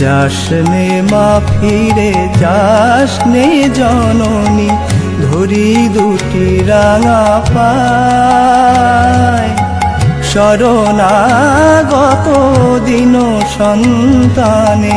যাসনে মা ফিরে যাসনে জননী, ধরি দুটি রাঙা পায়। শরণাগত দিন সন্তানে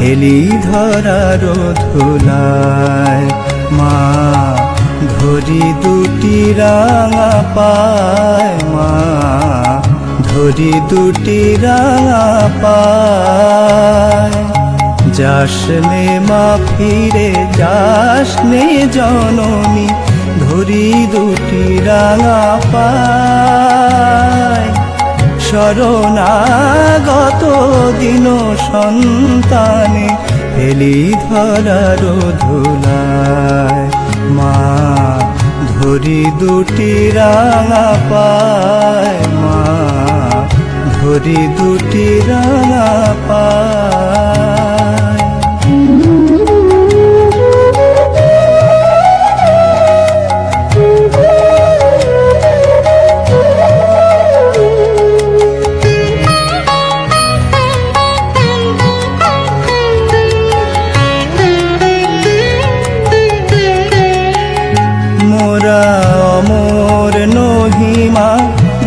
হেলি ধরার ধুলায় মা, ধরি দুটি রাঙা পায়। মা, ধরি দুটি রাঙা পায়। যাসনে মা ফিরে যাসনে জননী, ধরি দুটি রাঙা পায়। শরণাগত দিন সন্তানে হেলি ধরার ধুলায়। মা, ধরি দুটি রাঙা পায়। মা, ধরি দুটি রাঙা পায়।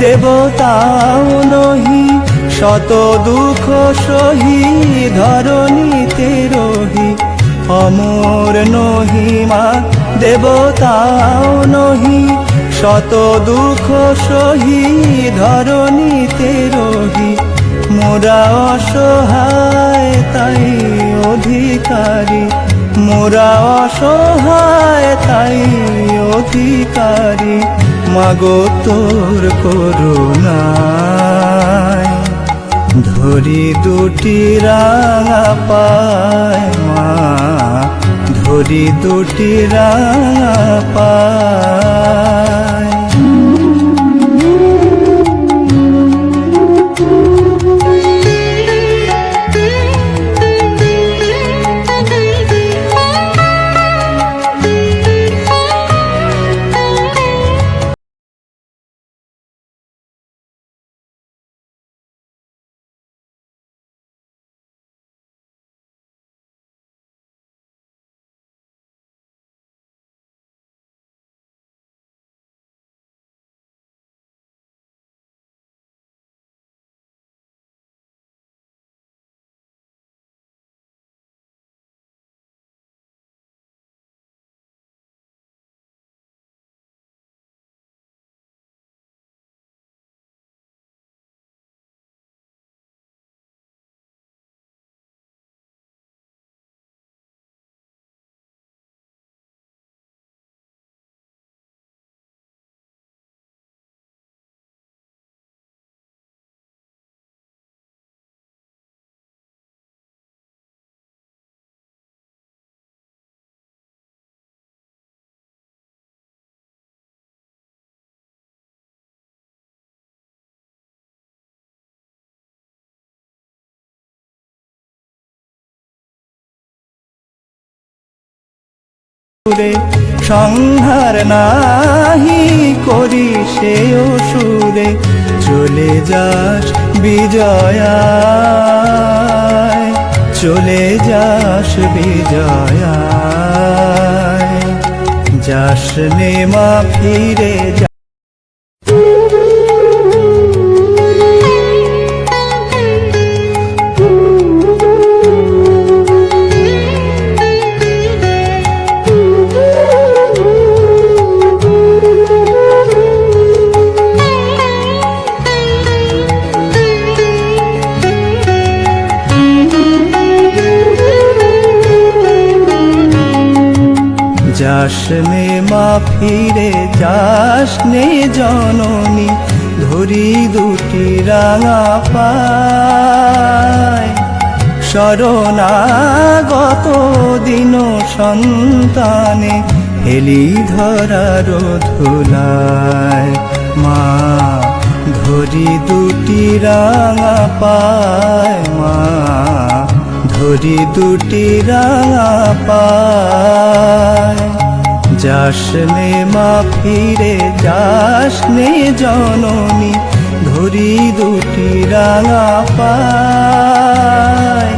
দেবতাও নহি, শত দুঃখ সহি ধরণীতে রহি। অমর নহিমা দেবতাও নহি, শত দুঃখ সহি ধরণীতে রহি। মোরা অসহায়, তাই অধিকারী। মোরা অসহায়, তাই অধিকারী। মাগো তোর করুণায়। ধরি দুটি রাঙা পায় মা ধরি দুটি রাঙা পায়। সুরে সংহার নাহি করি সে সুরে চলে যাস বিজয়া। চলে যাস বিজয়া। যাস নে মা ফিরে যা যাসনে মা ফিরে যাসনে জননী, ধরি দুটি রাঙা পায়। শরণাগত দিন সন্তানে হেলি ধরার ধুলায় মা, ধরি দুটি রাঙা পায়। মা, ধরি দুটি রাঙা পায়। যাসনে মা ফিরে, যাসনে জননী ধরি দুটি রাঙা পায়।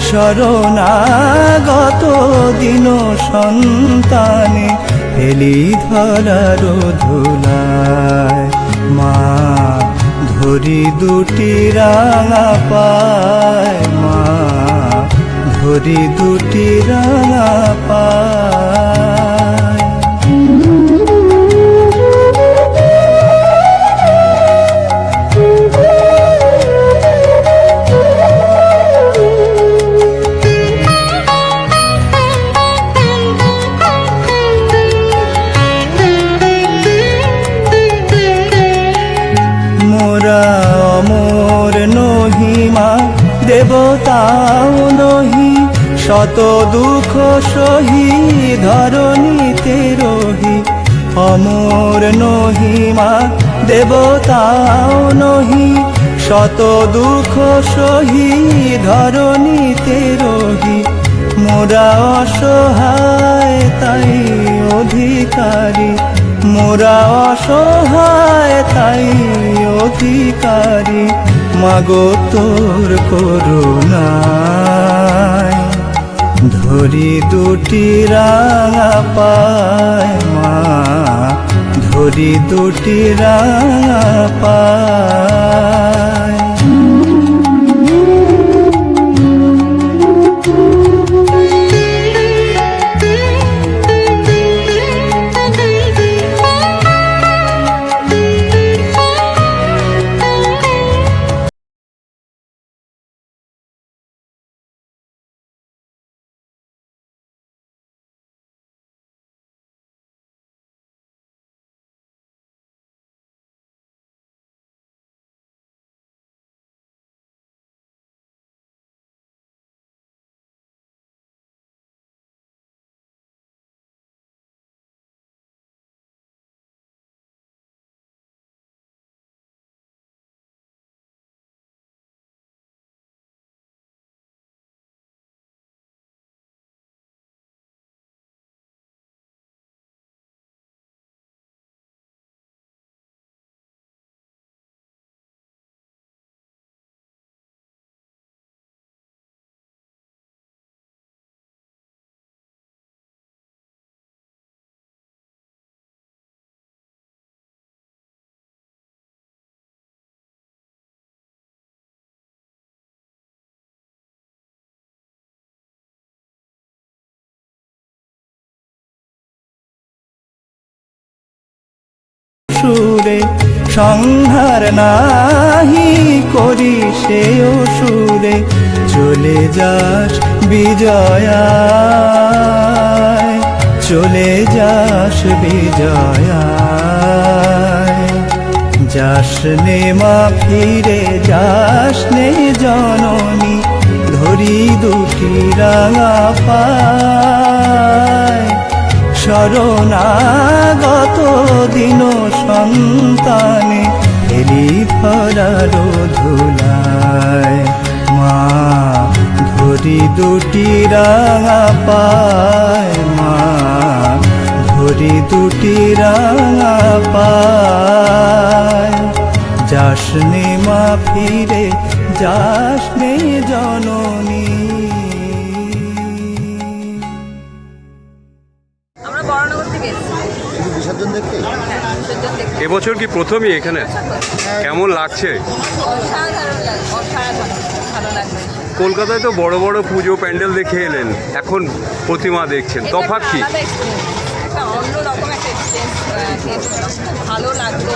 শরণাগত দিন সন্তানে হেলি ধরার ধুলায়। মা ধরি দুটি রাঙা পায়। মা ধরি দুটি রাঙা পায়। শত দুঃখ সহি ধরণীতে রহি, অমর নহি মা, দেবতাও নহি। শত দুঃখ সহি ধরণীতে রহি, মোরা অসহায় তাই অধিকারী। মোরা অসহায় তাই অধিকারী। মাগো তোর করুণায় ধরি দুটি রাঙা পায় মা। ধরি দুটি রাঙা পায়। সংহার নাহি করি সে সুরে চলে যাস বিজয়া চলে যাস বিজয়া যাস নে মা ফিরে, যাস নে জননী, ধরি দুটি রাঙা পায়। শরণাগত দিন সন্তানে হেলি ধরার ধুলায়। মা ধরি দুটি রাঙা পায়। মা ধরি দুটি রাঙা পায়। যাসনে মা ফিরে, যাসনে জননী। দেখতে? এবছর কি প্রথমই এখানে? কেমন লাগছে? অসাধারণ লাগে অসাধারণ ভালো লাগবে কলকাতায় তো বড় বড় পুজো প্যান্ডেল দেখে এলেন। এখন প্রতিমা দেখছেন। তফাৎ কি? একটা অন্যরকম একটা এক্সপিরিয়েন্স খুব ভালো লাগল।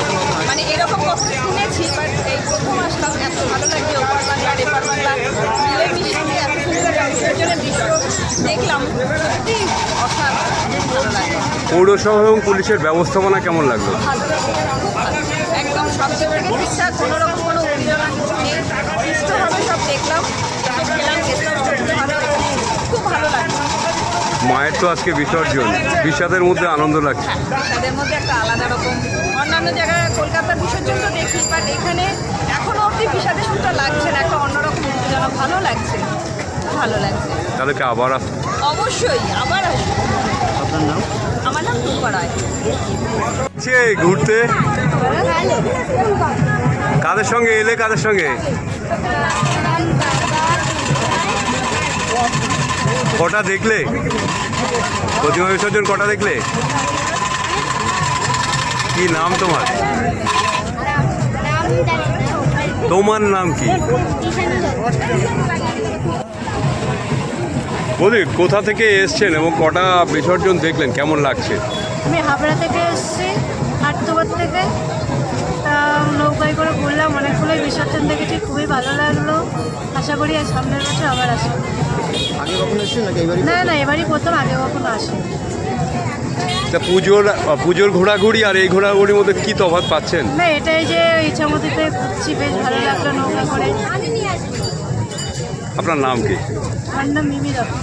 মানে এরকম কখনো শুনেছি বাট এই প্রথম আসলাম এত ভালো লাগছে ওপার বাংলা বাংলা এত সুন্দর একটা বিসর্জনের দৃশ্য দেখলাম সত্যি অসাধারণ ভালো লাগল। পৌরসভা এবং পুলিশের ব্যবস্থাপনা কেমন লাগল? ভালো একদম সব থেকে ঠিকঠাক কোনো রকম কোনো উত্তেজনা কিছু নেই সুস্থভাবে সব দেখলাম সব খেলাম দেখলাম সব ভালো খুব ভালো লাগল মায়ের তো আজকে বিসর্জন। বিষাদের মধ্যে আনন্দ লাগছে। তাদের মধ্যে একটা আলাদা রকম। অন্যান্য জায়গায় কলকাতার বিসর্জন তো দেখি বাট এখানে এখনও অবধি বিষাদে সুন্দর লাগছে না। একটা অন্যরকম উত্তেজনা ভালো লাগছে। ভালো লাগছে। তাহলে কি আবার অবশ্যই আবার আসব। আপনার নাম? আমার নাম টুম্পা রায়। ঘুরতে। কাদের সঙ্গে? এলে কাদের সঙ্গে? কটা দেখলে? প্রতিমা বিসর্জন কটা দেখলে? কি নাম তোমার? তোমার নাম কি? বলি কোথা থেকে এসছেন এবং কটা বিসর্জন দেখলেন? কেমন লাগছে? আমি হাবড়া থেকে এসেছি থেকে। নৌকায় করে ঘুরলাম অনেকগুলোই বিসর্জন দেখেছি খুবই ভালো লাগল। আশা করি আর সামনের বছর আবার আসব। আগে কখনো এসেছেন নাকি এবারই না না এবারই প্রথম আগে কখনো আসি তা পুজোর পুজোর ঘোরাঘুরি আর এই ঘোরাঘুরির মধ্যে কি তফাৎ পাচ্ছেন? না এটাই যে ইচ্ছামতিতে ঘুরছি বেশ ভালো লাগল নৌকা করে। আপনার নাম কি? আমার নাম মিমি দত্ত।